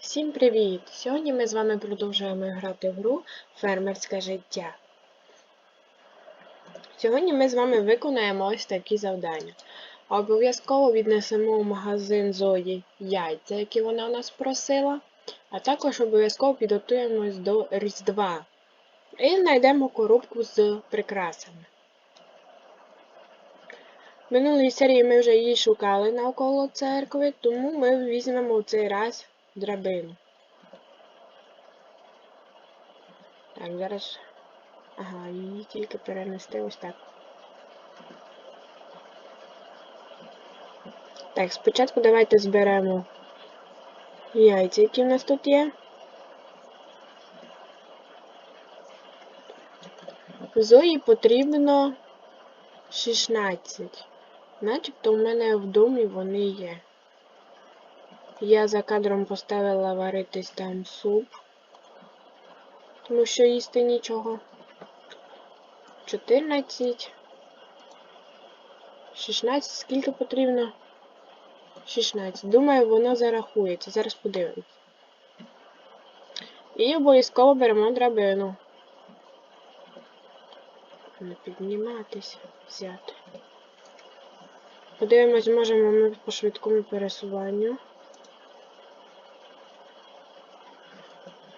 Всім привіт! Сьогодні ми з вами продовжуємо грати в гру Фермерське життя. Сьогодні ми з вами виконаємо ось такі завдання. Обов'язково віднесемо в магазин Зої яйця, які вона у нас просила, а також обов'язково підготуємось до Різдва. І знайдемо коробку з прикрасами. В минулій серії ми вже її шукали навколо церкви, тому ми візьмемо в цей раз драбину. Так, зараз. Ага, її тільки перенести ось так. Так, спочатку давайте зберемо яйця, які в нас тут є. Зої потрібно 16. Начебто в мене в домі вони є. Я за кадром поставила варитись там суп, тому що їсти нічого. 14. 16. Скільки потрібно? 16. Думаю, воно зарахується. Зараз подивимось. І обов'язково беремо драбину. Не підніматись, взяти. Подивимось, можемо ми по швидкому пересуванню.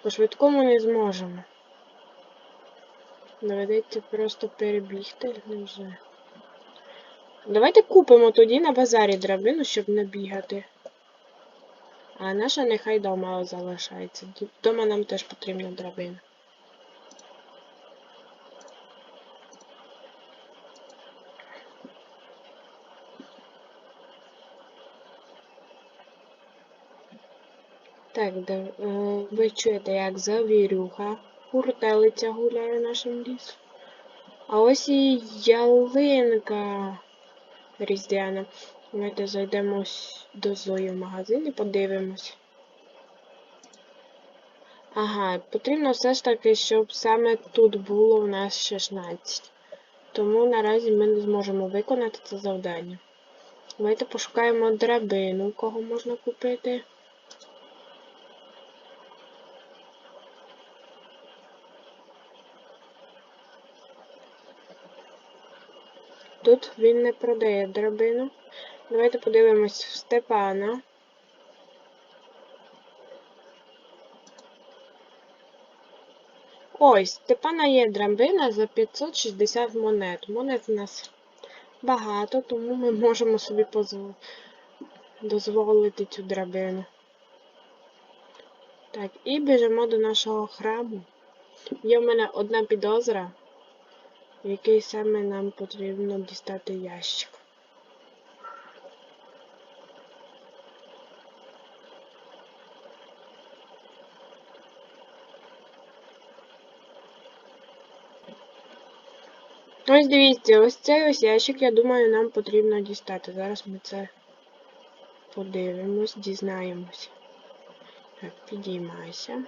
По швидкому не зможемо. Доведеться просто перебігти, вже. Давайте купимо тоді на базарі драбину, щоб не бігати. А наша нехай дома залишається. Дома нам теж потрібна драбина. Так, е, ви чуєте, як завірюха, куртелиця гуляє нашим лісом. А ось і ялинка різдвяна. Давайте зайдемо до Зої в магазин і подивимось. Ага, потрібно все ж таки, щоб саме тут було у нас 16. Тому наразі ми не зможемо виконати це завдання. Давайте пошукаємо драбину, кого можна купити. Тут він не продає драбину. Давайте подивимось в Степана. Ось, Степана є драбина за 560 монет. Монет у нас багато, тому ми можемо собі дозволити цю драбину. Так, і біжимо до нашого храму. Є в мене одна підозра який саме нам потрібно дістати ящик. Ось дивіться, ось цей ось ящик, я думаю, нам потрібно дістати. Зараз ми це подивимось, дізнаємось. Так, підіймайся.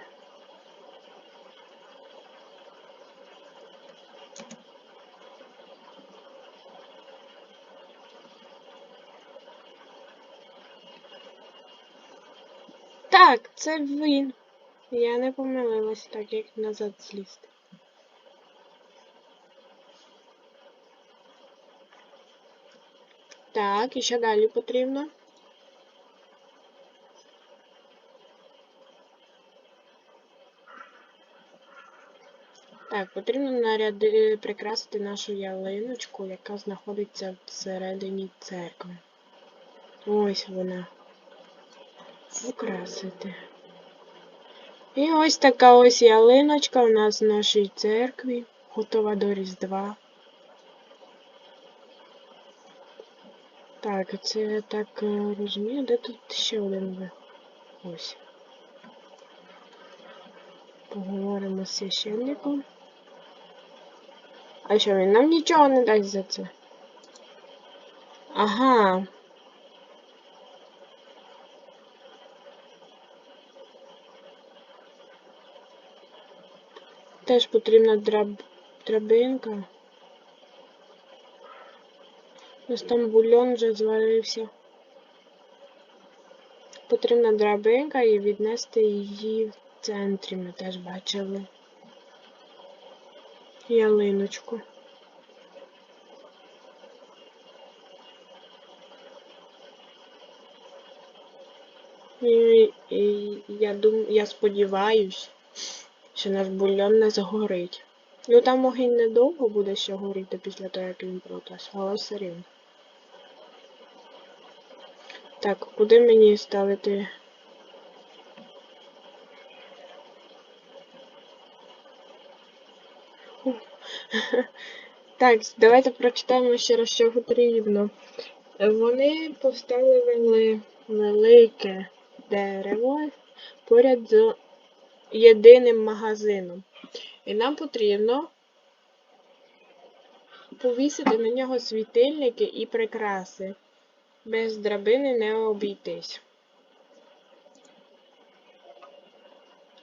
Так, це він. Я не помилилась, так як назад злізти. Так, і що далі потрібно? Так, потрібно наряди прикрасити нашу ялиночку, яка знаходиться всередині церкви. Ось вона украсити. І ось така ось ялиночка у нас в нашій церкві, готова до Різдва. Так, це я так е, розумію, де тут ще один? Ось. Поговоримо з священником. А що він нам нічого не дасть за це? Ага. Теж потрібна драб... драбинка. Ось там бульон вже зварився. потрібна драбинка і віднести її в центрі. Ми теж бачили. Ялиночку. І, і я дум, я сподіваюсь, що наш бульйон не згорить. Ну там вогонь недовго буде ще горіти після того, як він протас, але все рівно. Так, куди мені ставити? Так, давайте прочитаємо ще раз, що потрібно. Вони поставили велике дерево поряд з єдиним магазином. І нам потрібно повісити на нього світильники і прикраси. Без драбини не обійтись.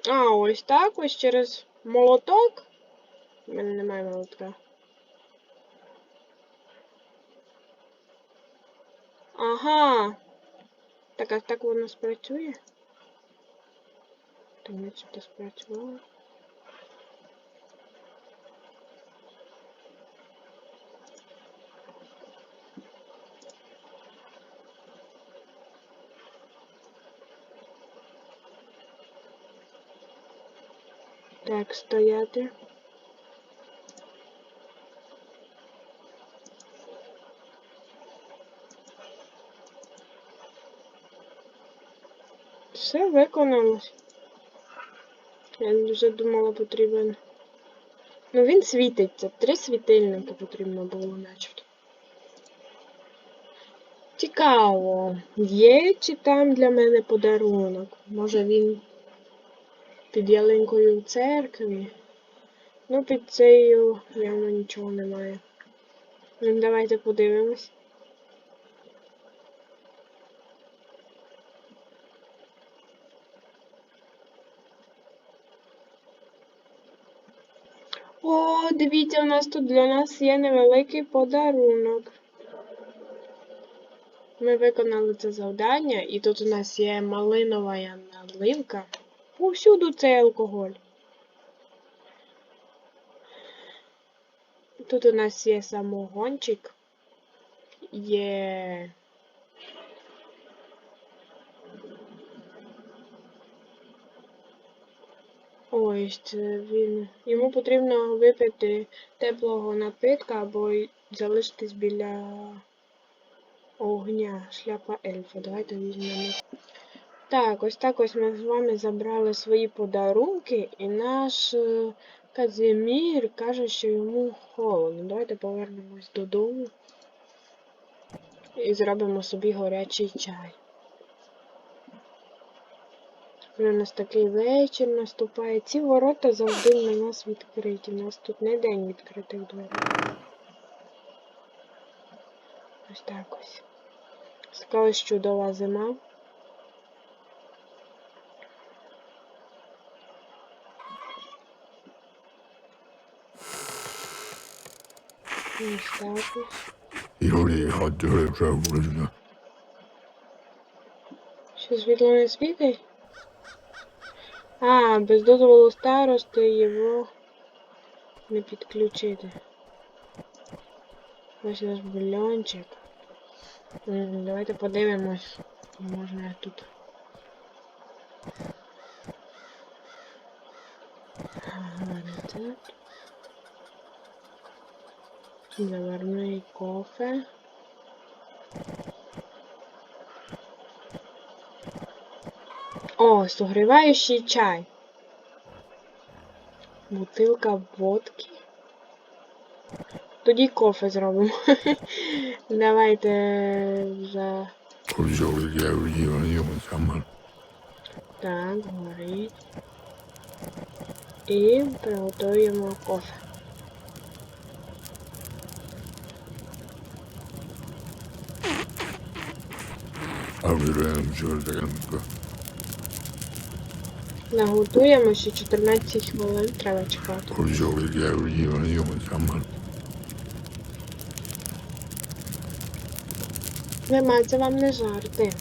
А, ось так, ось через молоток. У мене немає молотка. Ага. Так, а так воно спрацює? Так, начебто спрацювало. Так, стояти. Все виконалось. Я вже думала потрібен. Ну він світиться. Три світильники потрібно було начебто. Цікаво. Є чи там для мене подарунок? Може він під ялинкою в церкві? Ну, під цією явно нічого немає. Ну, давайте подивимось. Дивіться, у нас тут для нас є невеликий подарунок. Ми виконали це завдання, і тут у нас є малинова наливка. Повсюду цей алкоголь. Тут у нас є самогончик, є Ось він. Йому потрібно випити теплого напитка або залишитись біля огня. Шляпа ельфа. Давайте візьмемо. Так, ось так ось ми з вами забрали свої подарунки, і наш е, Казимір каже, що йому холодно. Давайте повернемось додому і зробимо собі гарячий чай. Вже у нас такий вечір наступає. Ці ворота завжди на нас відкриті. У нас тут не день відкритих дверей. Ось так ось. Сказали, що чудова зима. Ось так ось. Юрій Гадюри вже врізне. Що світло не світить? А, без дозволу старости його не підключити. Ось наш бульончик. М, Давайте подивимось. Можна тут. Ага. Заварний кофе. О, согріваючий чай. Бутилка водки. Тоді кофе зробимо. Давайте за... Так, горить. І приготуємо кофе. А Абірем, чорта. Наготуємо ще 14 хвилин, треба чекати. Курджовий герої, йому там. Нема, це вам не жарти.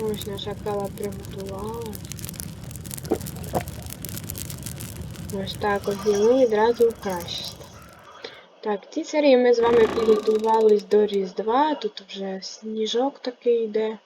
Ось наша кава приготувала. Ось так ми відразу краще. Так, ці серії ми з вами підготувались до Різдва. Тут вже сніжок такий йде.